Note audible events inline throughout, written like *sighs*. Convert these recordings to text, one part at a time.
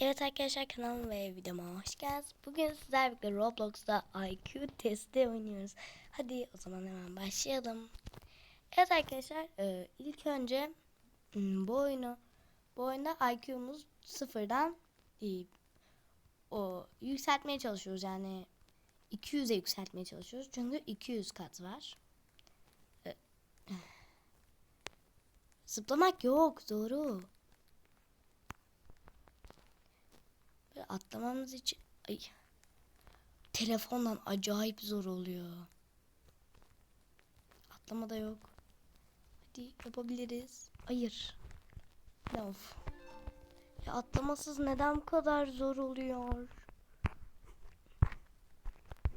Evet arkadaşlar kanalıma ve videoma hoş geldiniz. Bugün sizlerle birlikte Roblox'ta IQ testi oynuyoruz. Hadi o zaman hemen başlayalım. Evet arkadaşlar e, ilk önce hmm, bu oyunu bu oyunda IQ'muz sıfırdan e, o yükseltmeye çalışıyoruz yani 200'e yükseltmeye çalışıyoruz. Çünkü 200 kat var. E, *sighs* Zıplamak yok doğru. Böyle atlamamız için ay, telefondan acayip zor oluyor. Atlama da yok. Hadi yapabiliriz. Hayır. Of. Ya atlamasız neden bu kadar zor oluyor?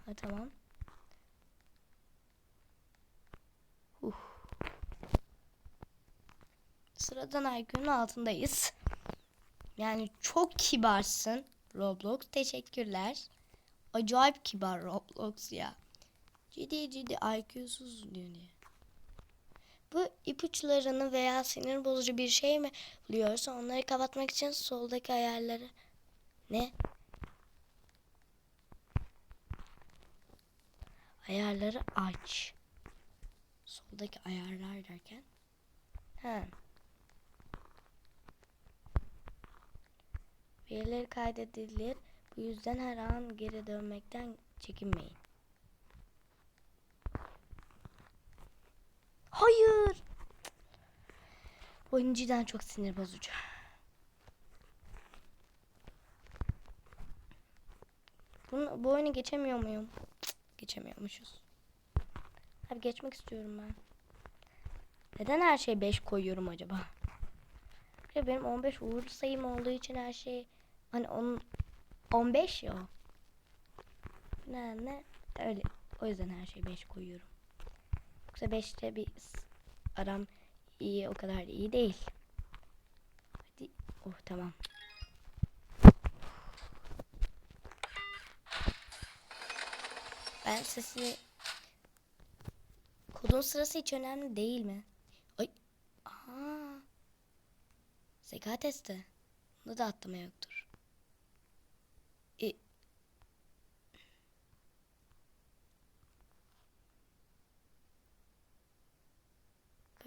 Ha tamam. Huh. Sıradan IQ'nun altındayız. Yani çok kibarsın Roblox. Teşekkürler. Acayip kibar Roblox ya. Ciddi ciddi IQ'suz diyor diye. Bu ipuçlarını veya sinir bozucu bir şey mi buluyorsa onları kapatmak için soldaki ayarları ne? Ayarları aç. Soldaki ayarlar derken? He. Verileri kaydedilir. Bu yüzden her an geri dönmekten çekinmeyin. Hayır. Bu oyun cidden çok sinir bozucu. Bunu, bu oyunu geçemiyor muyum? Cık, geçemiyormuşuz. Abi geçmek istiyorum ben. Neden her şey 5 koyuyorum acaba? Ya benim 15 uğur sayım olduğu için her şey hani onun 15 ya. Ne ne öyle. O yüzden her şey 5 koyuyorum. Yoksa 5'te bir aram iyi o kadar da iyi değil. Hadi. Oh tamam. Ben sesini Kodun sırası hiç önemli değil mi? Ay. Aha. Zeka testi. Bunda da atlama yoktur. E,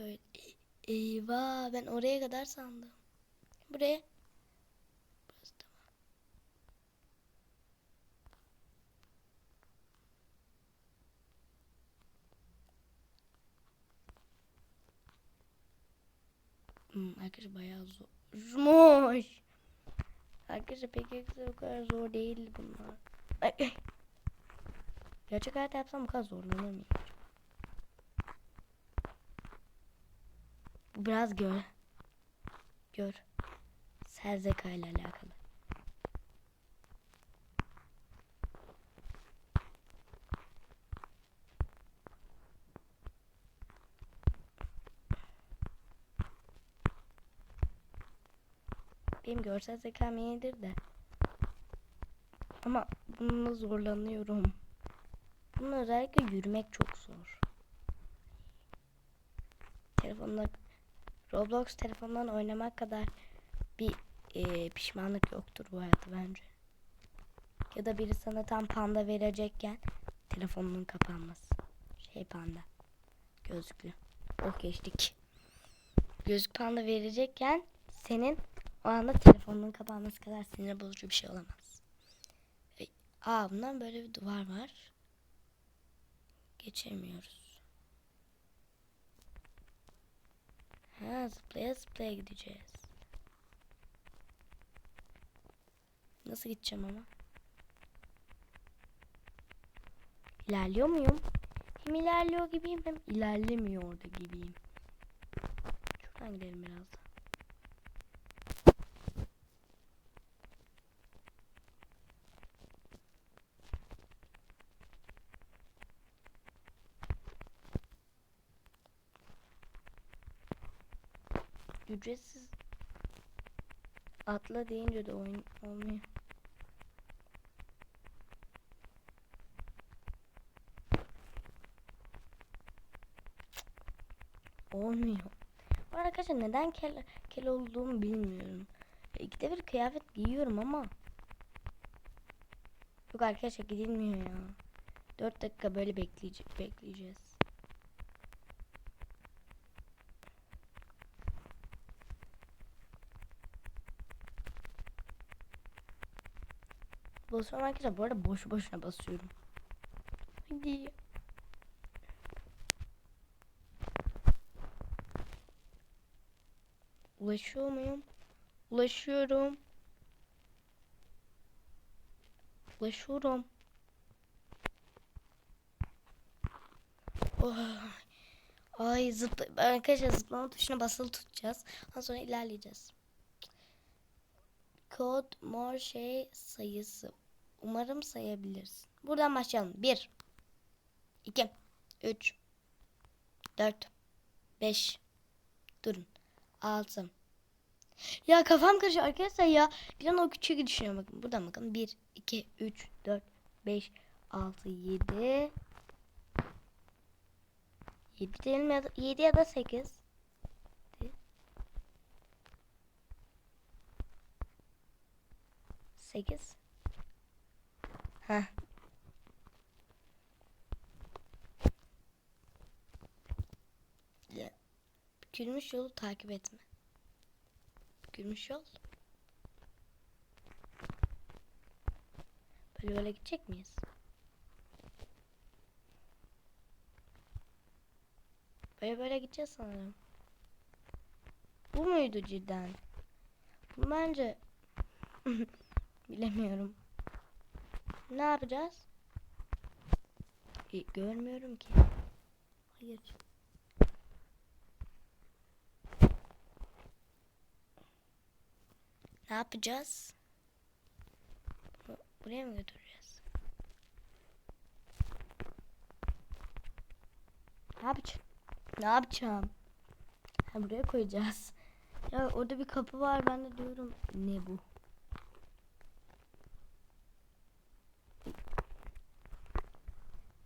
böyle e- eyvah ben oraya kadar sandım. Buraya. Burası tamam. Hmm, arkadaşlar bayağı zormuş. Arkadaşlar pek o kadar zor değil bunlar. Gerçek hayatta yapsam bu kadar zorlanır mıyım? Bu biraz gör. Gör. Serzeka ile alakalı. Benim görsel zekam iyidir de. Ama bununla zorlanıyorum. Bununla özellikle yürümek çok zor. Telefonda Roblox telefondan oynamak kadar bir e, pişmanlık yoktur bu hayatta bence. Ya da biri sana tam panda verecekken telefonunun kapanması. Şey panda. Gözlüklü. Oh geçtik. Gözlük panda verecekken senin o anda telefonun kapanması kadar sinir bozucu bir şey olamaz. E, Aa bundan böyle bir duvar var. Geçemiyoruz. Ha zıplaya zıplaya gideceğiz. Nasıl gideceğim ama? İlerliyor muyum? Hem ilerliyor gibiyim hem ilerlemiyor da gibiyim. Şuradan gidelim biraz. Ücretsiz atla deyince de oyun olmuyor. Olmuyor. Bu arkadaşlar neden kel, kel olduğumu bilmiyorum. E, ikide bir kıyafet giyiyorum ama. Yok arkadaşlar gidilmiyor ya. 4 dakika böyle bekleyece bekleyeceğiz. Basıyorum arkadaşlar bu arada boş boşuna basıyorum. Hadi. Ulaşıyor muyum? Ulaşıyorum. Ulaşıyorum. Oh. Ay zıpla arkadaşlar zıplama tuşuna basılı tutacağız. Ondan sonra ilerleyeceğiz. Kod mor şey sayısı. Umarım sayabilirsin. Buradan başlayalım. 1 2 3 4 5 Durun. 6 Ya kafam karışıyor arkadaşlar ya. Bir an o küçüğü düşünüyorum bakın. Buradan bakın. 1 2 3 4 5 6 7 7 değil mi? 7 ya da 8. Sekiz. Heh. Ya, Bükülmüş yolu takip etme. Bükülmüş yol. Böyle böyle gidecek miyiz? Böyle böyle gideceğiz sanırım. Bu muydu cidden? Bence *laughs* bilemiyorum. Ne yapacağız? E, görmüyorum ki. Hayır. Ne yapacağız? Bu- Buraya mı götüreceğiz? Ne yapacağım? Ne yapacağım? Ha, buraya koyacağız. Ya orada bir kapı var ben de diyorum ne bu?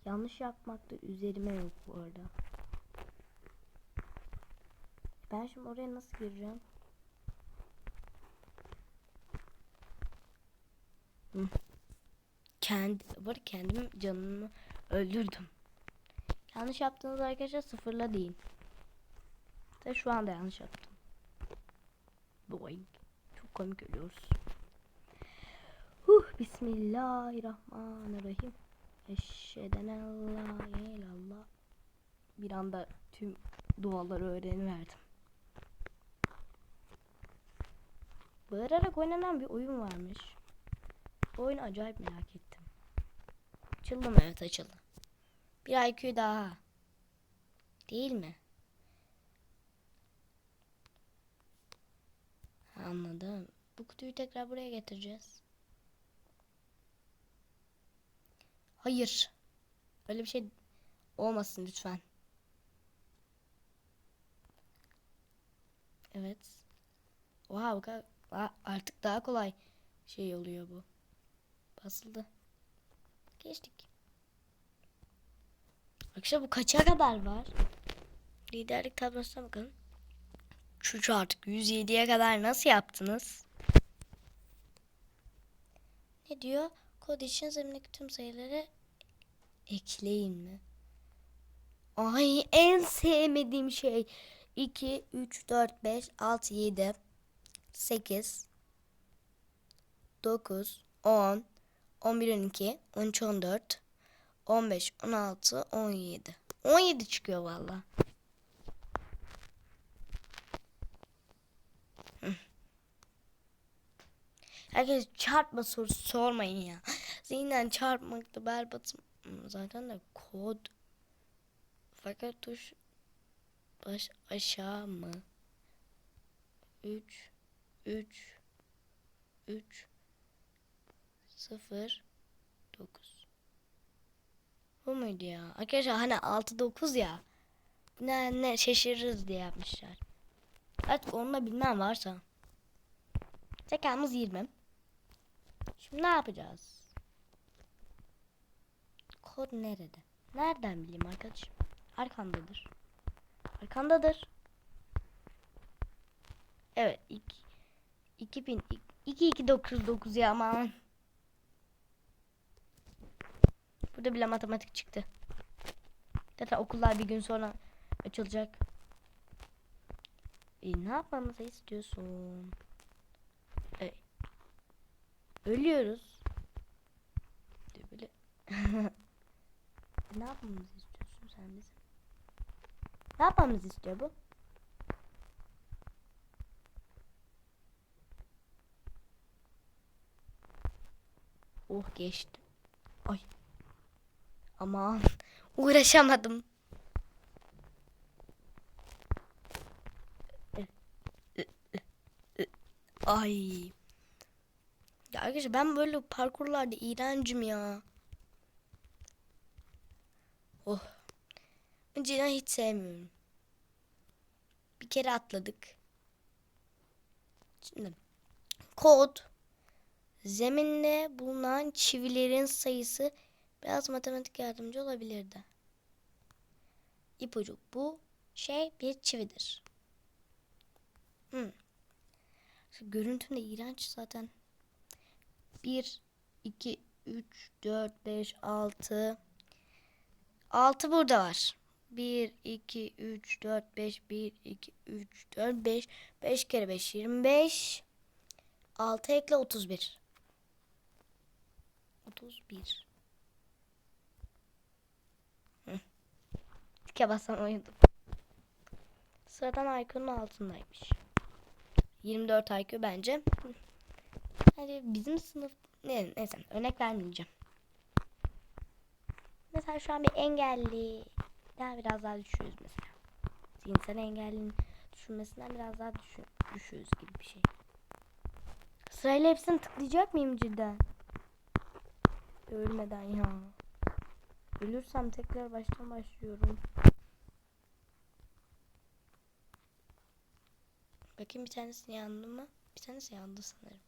Yanlış yapmak da üzerime yok bu arada. Ben şimdi oraya nasıl gireceğim? Hı. Kendi, arada kendim canımı öldürdüm. Yanlış yaptığınız arkadaşlar sıfırla değil. Ve şu anda yanlış yaptım. Boing. Çok komik ölüyoruz. Huh, Bismillahirrahmanirrahim. Eşheden Allah ilallah. Bir anda tüm duaları öğreniverdim. Bağırarak oynanan bir oyun varmış. Bu oyunu acayip merak ettim. Açıldı mı? Evet açıldı. Bir IQ daha. Değil mi? Anladım. Bu kutuyu tekrar buraya getireceğiz. Hayır. Öyle bir şey olmasın lütfen. Evet. Oha Aa, artık daha kolay şey oluyor bu. Basıldı. Geçtik. Arkadaşlar bu kaça kadar var? Liderlik tablosuna bakın. Şu artık 107'ye kadar nasıl yaptınız? Ne diyor? Kod için zemindeki tüm sayıları ekleyin mi? Ay en sevmediğim şey. 2, 3, 4, 5, 6, 7, 8, 9, 10, 11, 12, 13, 14, 15, 16, 17. 17 çıkıyor valla. Herkes çarpma sorusu sormayın ya. Zihnen çarpmakta berbatım. Zaten de kod. Fakat tuş baş aşağı mı? 3 3 3 0 9 Bu muydu ya? Arkadaşlar hani 6 9 ya. Ne ne şaşırırız diye yapmışlar. Artık onu da bilmem varsa. Zekamız 20. Şimdi ne yapacağız? Kod nerede? Nereden bileyim arkadaşım? Arkandadır. Arkandadır. Evet. 2 2000 2299 ya aman. Burada bile matematik çıktı. Zaten okullar bir gün sonra açılacak. E, ne yapmamızı istiyorsun? E, ölüyoruz. Böyle. *laughs* ne yapmamızı istiyorsun sen bizim? Ne yapmamızı istiyor bu? Oh geçti. Ay. Aman *laughs* uğraşamadım. Ay. Ya arkadaşlar ben böyle parkurlarda iğrencim ya. Oh. Önceden hiç sevmiyorum. Bir kere atladık. Şimdi kod zeminde bulunan çivilerin sayısı biraz matematik yardımcı olabilirdi. İpucu bu şey bir çividir. Hmm. Görüntüm iğrenç zaten. 1 2 3 4 5 6 6 burada var. 1 2 3 4 5 1 2 3 4 5 5 kere 5 25 6 ekle 31 31 Hı. Tike basan oyundu. Sıradan IQ'nun altındaymış. 24 IQ bence. Hadi bizim sınıf ne, neyse örnek vermeyeceğim. Mesela şu an bir engelli daha biraz daha düşüyoruz mesela. Zihinsel engellinin düşünmesinden biraz daha düşü, düşüyoruz gibi bir şey. Sırayla hepsini tıklayacak mıyım cidden? Ölmeden ya. Ölürsem tekrar baştan başlıyorum. Bakayım bir tanesi yandı mı? Bir tanesi yandı sanırım.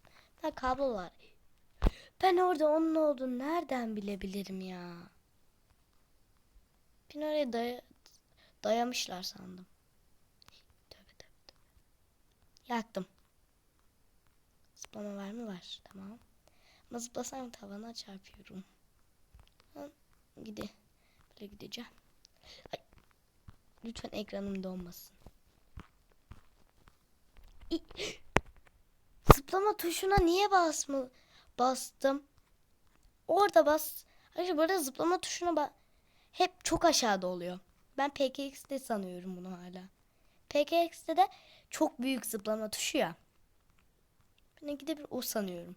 Ha kablo var. Ben orada onun olduğunu nereden bilebilirim ya? Ben oraya daya dayamışlar sandım. Tövbe tövbe tövbe. Yaktım. Zıplama var mı? Var. Tamam. Ama zıplasam tavana çarpıyorum. Gide. Böyle gideceğim. Ay. Lütfen ekranım donmasın. Zıplama tuşuna niye basma bastım? Orada bas. Hayır burada zıplama tuşuna ba hep çok aşağıda oluyor. Ben PKX'de sanıyorum bunu hala. PKX'de de çok büyük zıplama tuşu ya. Ben gidip o sanıyorum.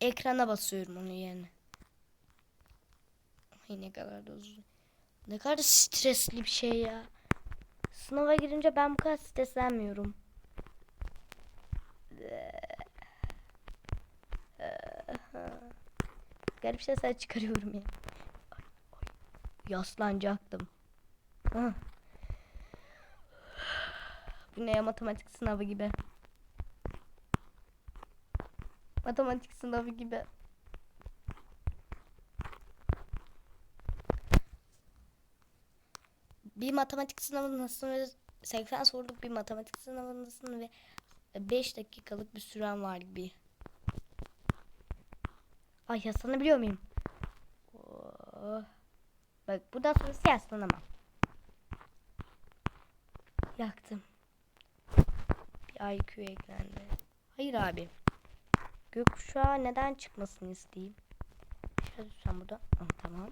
Ekrana basıyorum onun yerine. Ay ne kadar da uzun. Ne kadar stresli bir şey ya. Sınava girince ben bu kadar streslenmiyorum. Garip sesler çıkarıyorum ya. Yaslanacaktım. Ah. Bu ne ya matematik sınavı gibi. Matematik sınavı gibi. Bir matematik sınavındasın ve 80 soruluk bir matematik sınavındasın ve 5 dakikalık bir süren var gibi. Ay yaslanabiliyor muyum? Oh. Bak buradan sonrası yaslanamam. Yaktım. Bir IQ eklendi. Hayır abi. Gökkuşağı neden çıkmasını isteyeyim? Şöyle sen burada. Ah, tamam.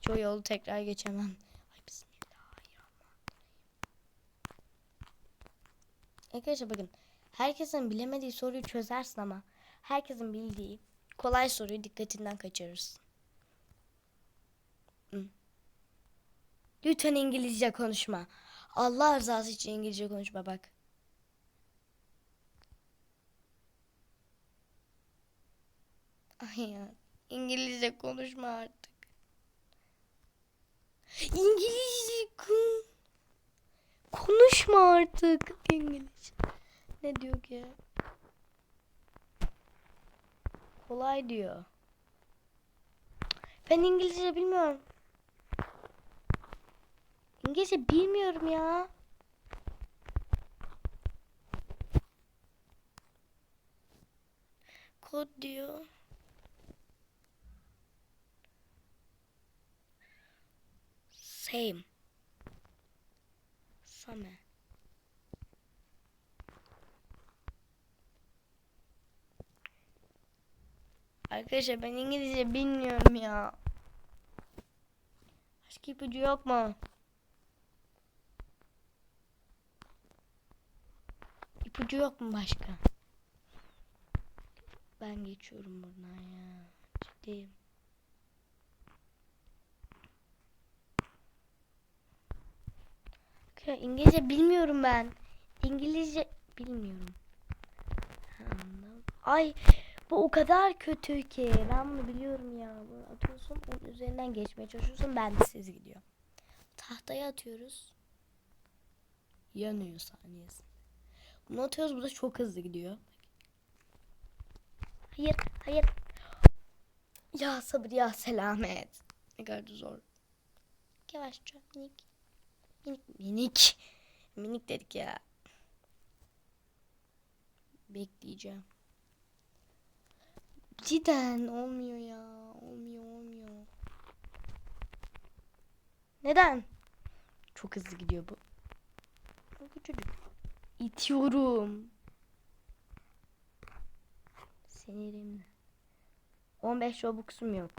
Çoğu yolu tekrar geçemem. Ay bismillahirrahmanirrahim. Arkadaşlar bakın. Herkesin bilemediği soruyu çözersin ama herkesin bildiği kolay soruyu dikkatinden kaçırırsın. Lütfen İngilizce konuşma. Allah rızası için İngilizce konuşma bak. Ay ya. İngilizce konuşma artık. İngilizce kon konuşma artık İngilizce. Ne diyor ki? Kolay diyor. Ben İngilizce bilmiyorum. İngilizce bilmiyorum ya. Kod diyor. Same. Same. Arkadaşlar ben İngilizce bilmiyorum ya. Başka ipucu yok mu? İpucu yok mu başka? Ben geçiyorum buradan ya. Ciddiyim. İngilizce bilmiyorum ben. İngilizce bilmiyorum. Ay bu o kadar kötü ki. Ben bunu biliyorum ya. Bunu atıyorsun onun üzerinden geçmeye çalışıyorsun. Ben de siz gidiyor. Tahtaya atıyoruz. Yanıyor saniyesi. Bunu atıyoruz bu da çok hızlı gidiyor. Hayır hayır. Ya sabır ya selamet. Ne kadar da zor. Yavaşça minik. Minik minik. Minik dedik ya. Bekleyeceğim. Cidden olmuyor ya. Olmuyor olmuyor. Neden? Çok hızlı gidiyor bu. Bu küçücük. İtiyorum. Sinirimle. 15 Robux'um yok.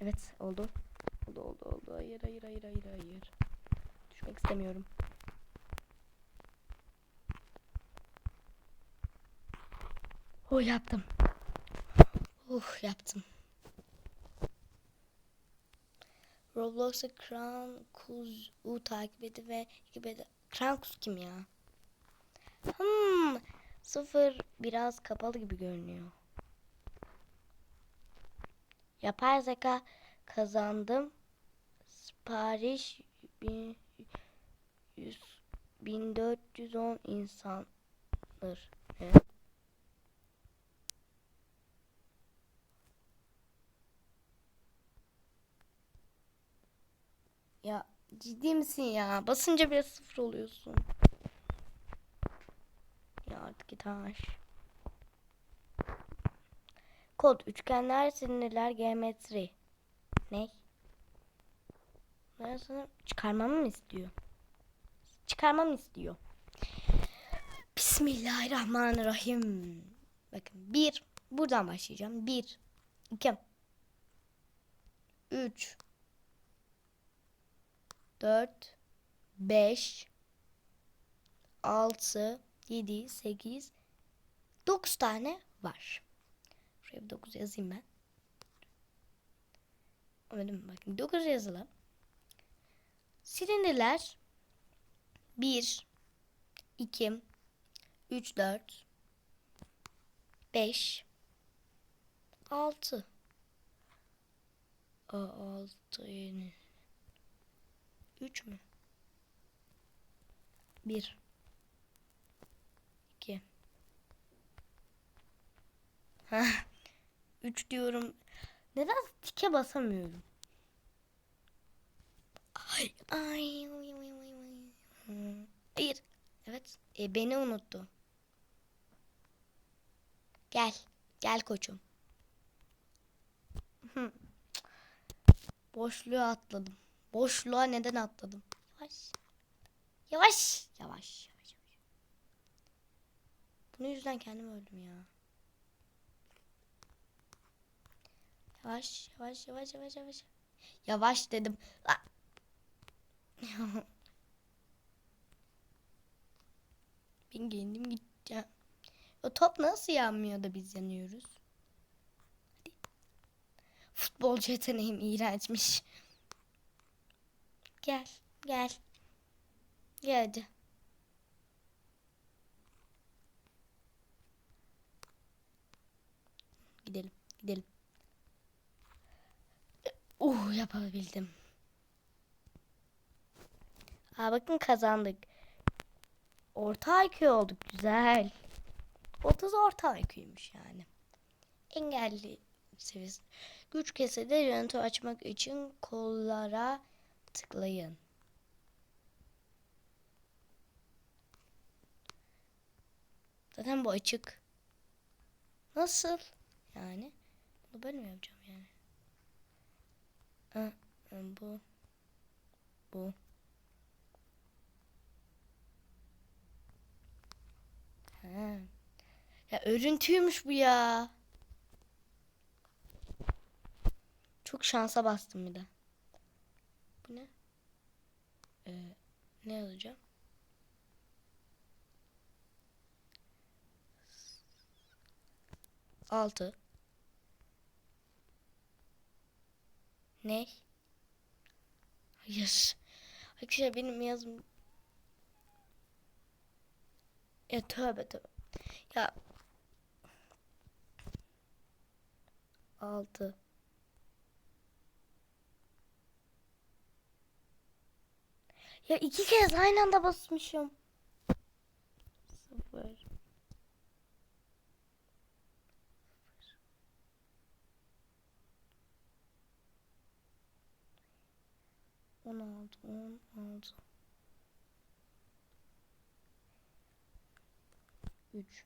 Evet oldu. Oldu oldu oldu. Hayır hayır hayır hayır hayır. Düşmek istemiyorum. Oh yaptım. Uh yaptım. Roblox'a Crown Kuz'u takip edin ve takip. Crown Kuz kim ya? Hmm, sıfır biraz kapalı gibi görünüyor. Yapay zeka kazandım. Sipariş bin, yüz, 1410 insandır. Ne? Ya ciddi misin ya? Basınca bile sıfır oluyorsun. Ya artık git aş. Kod üçgenler, sinirler, geometri. Ne? Ben sana çıkarmamı mı istiyor? Çıkarmamı istiyor. Bismillahirrahmanirrahim. Bakın bir buradan başlayacağım. Bir, iki, üç, 4 5 6 7 8 9 tane var. Şuraya bir 9 yazayım ben. Öyle mi? Bakın 9 yazılı. Silindirler 1 2 3 4 5 6 6 yeni 3 mü? 1 2 Heh 3 diyorum. Neden tike basamıyorum? Ay ay ay ay ay ay. Hayır. Evet. E, beni unuttu. Gel. Gel koçum. Boşluğa atladım. Boşluğa neden atladım? Yavaş. Yavaş. Yavaş. Yavaş. yavaş. Bunun yüzünden kendim öldüm ya. Yavaş. Yavaş. Yavaş. Yavaş. Yavaş. Yavaş dedim. *laughs* Ben kendim gideceğim. O top nasıl yanmıyor da biz yanıyoruz? Futbolcu yeteneğim iğrençmiş. Gel, gel. Gel hadi. Gidelim, gidelim. Uh, yapabildim. Aa bakın kazandık. Orta IQ olduk, güzel. 30 orta IQ'ymuş yani. Engelli seviyesi. Güç kesede yöntemi açmak için kollara tıklayın. Zaten bu açık. Nasıl? Yani bunu ben mi yapacağım yani? Ha, bu bu ha. Ya örüntüymüş bu ya. Çok şansa bastım bir de. Ee, ne yazacağım? Altı. Ne? Hayır. Arkadaşlar benim yazım... Ya tövbe tövbe. Ya. Altı. Ya iki kez aynı anda basmışım. Sıfır. On altı, on altı. Üç.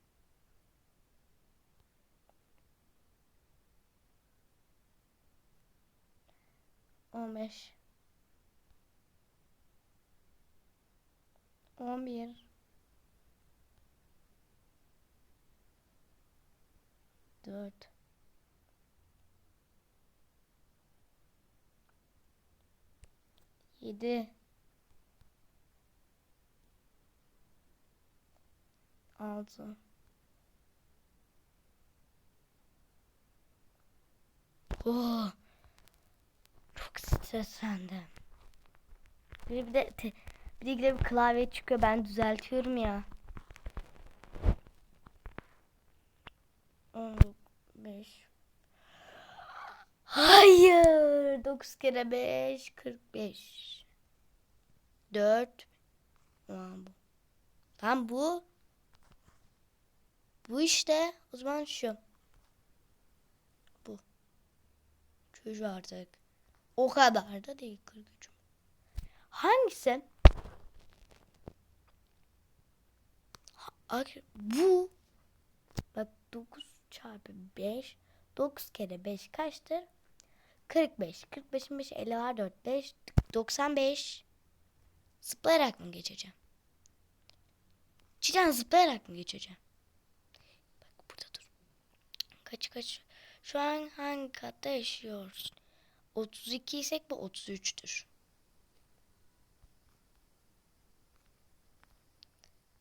On beş. On bir. Dört. Yedi. Altı. Oh. Çok streslendim. Bir de te- bir de bir klavye çıkıyor. Ben düzeltiyorum ya. 15 Hayır. 9 kere 5 45. 4 Ulan bu. Tam bu. Bu işte. O zaman şu. Bu. Çocuğu artık. O kadar da değil 43. Hangisi? Ha- ar- Bu. Bak 9 çarpı 5. 9 kere 5 kaçtır? 45. 45'in 5'i 50 var 4. 5. 95. Zıplayarak mı geçeceğim? Cidden zıplayarak mı geçeceğim? Bak burada dur. Kaç kaç. Şu an hangi katta yaşıyorsun? 32 isek bu 33'tür.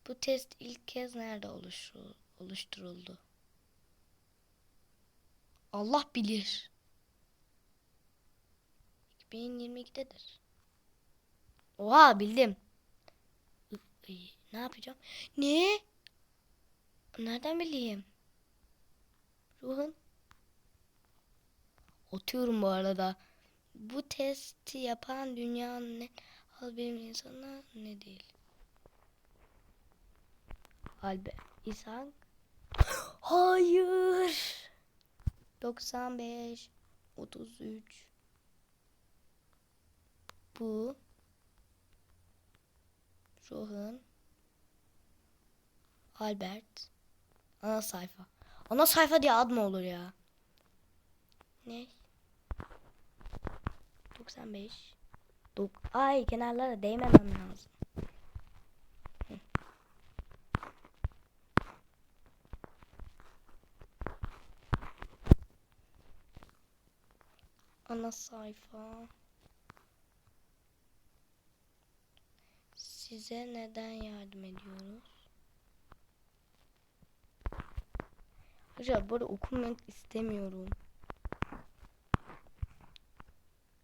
Bu test ilk kez nerede oluşu- oluşturuldu? Allah bilir. 2022'dedir. Oha bildim. Ne yapacağım? Ne? Nereden bileyim? Ruhun. Atıyorum bu arada. Bu testi yapan dünyanın en hal bilim insanı ne değil? Albert İshak. *gasps* Hayır. 95 33 Bu Rohan Albert Ana sayfa. Ana sayfa diye ad mı olur ya? Ne? 95 Dok Ay kenarlara değmemem lazım. Ana sayfa. Size neden yardım ediyoruz? Hocam burada okumak istemiyorum.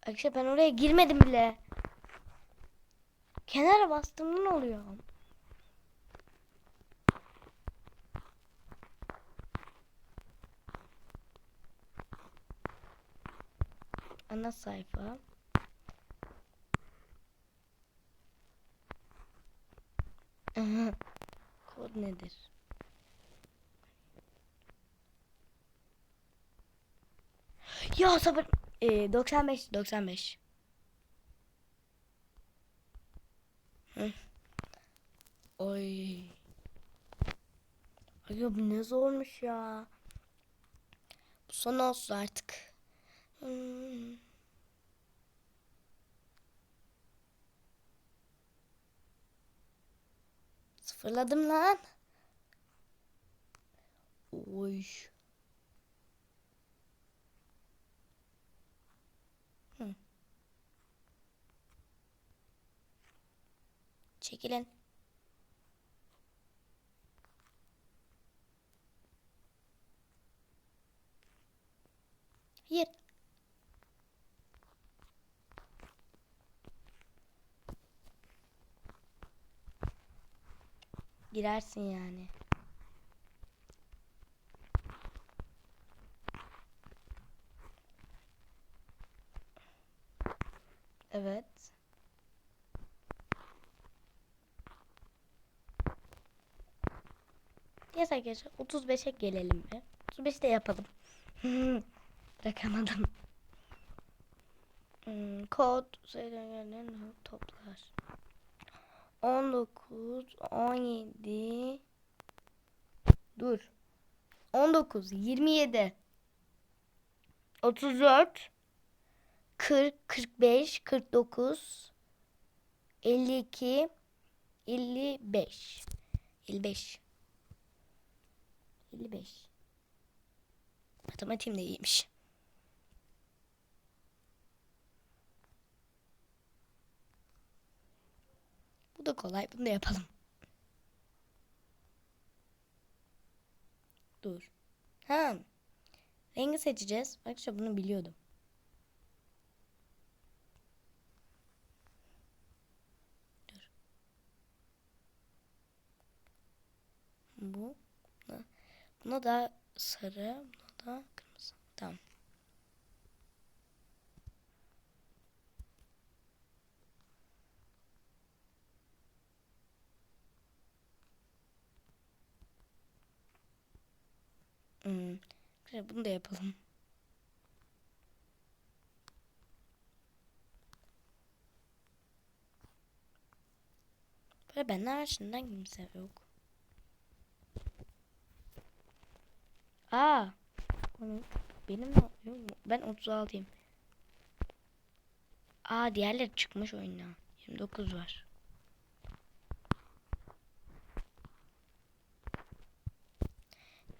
Arkadaşlar ben oraya girmedim bile. Kenara bastım ne oluyor? Ana sayfa. Kod nedir? Ya sabır. Ee, 95 95. Hı. Oy. Ay bu ne zormuş ya. Bu son olsun artık. Hmm. Sıfırladım lan. Oy. Çekilin. Hayır. Girersin yani. Evet. Neyse arkadaşlar 35'e gelelim mi? 35 de yapalım. *laughs* Bırakamadım. Hmm, kod sayılarının toplar. 19, 17 Dur. 19, 27 34 40, 45, 49 52 55 55 55 Matematiğim de iyiymiş. Bu da kolay. Bunu da yapalım. Dur. Ha. Rengi seçeceğiz. Arkadaşlar bunu biliyordum. Dur. Bu. Buna, da sarı. Buna da kırmızı. Tamam. Hmm. Güzel, Bunu da yapalım. Böyle benden arasından kimse yok. Aa. Benim mi? Yok mu? Ben 36'yım. Aa diğerleri çıkmış oyundan. 29 var.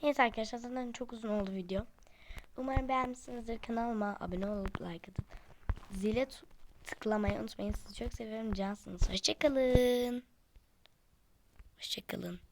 Neyse arkadaşlar zaten çok uzun oldu video. Umarım beğenmişsinizdir. Kanalıma abone olup like atıp zile tıklamayı unutmayın. Sizi çok seviyorum. Cansınız. Hoşçakalın. Hoşçakalın.